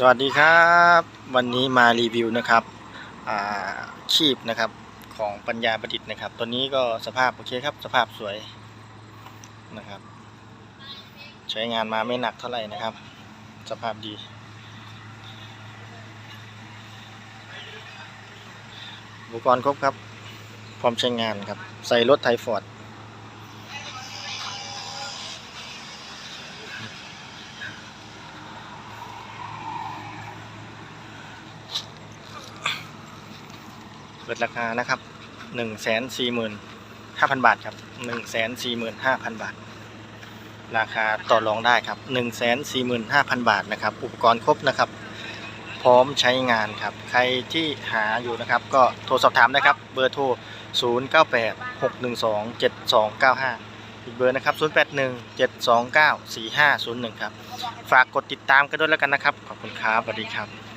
สวัสดีครับวันนี้มารีวิวนะครับอ่าคีบนะครับของปัญญาประดิษฐ์นะครับ ตัวนี้ก็สภาพโอเคครับสภาพสวยนะครับ ใช้งานมาไม่หนักเท่าไหร่นะครับ สภาพดี อุปกรณ์ครบครับ พร้อมใช้งานครับ ใส่รถไทฟอร์ด เปิดราคานะครับหนึ่งแสนสี่หมื่นห้าพันบาทครับหนึ่งแสนสี่หมื่นห้าพันบาท ราคาต่อรองได้ครับหนึ่งแสนสี่หมื่นห้าพันบาทนะครับ อุปกรณ์ครบนะครับ พร้อมใช้งานครับ ใครที่หาอยู่นะครับ ก็โทรสอบถามนะครับ เบอร์โทร0 9 8 6 1 2 7 2 9 5อีกเบอร์นะครับ 0 8 1 7 2 9 4 5 0 1 ครับ ฝากกดติดตามกันด้วยแล้วกันนะครับ ขอบคุณครับ สวัสดีครับ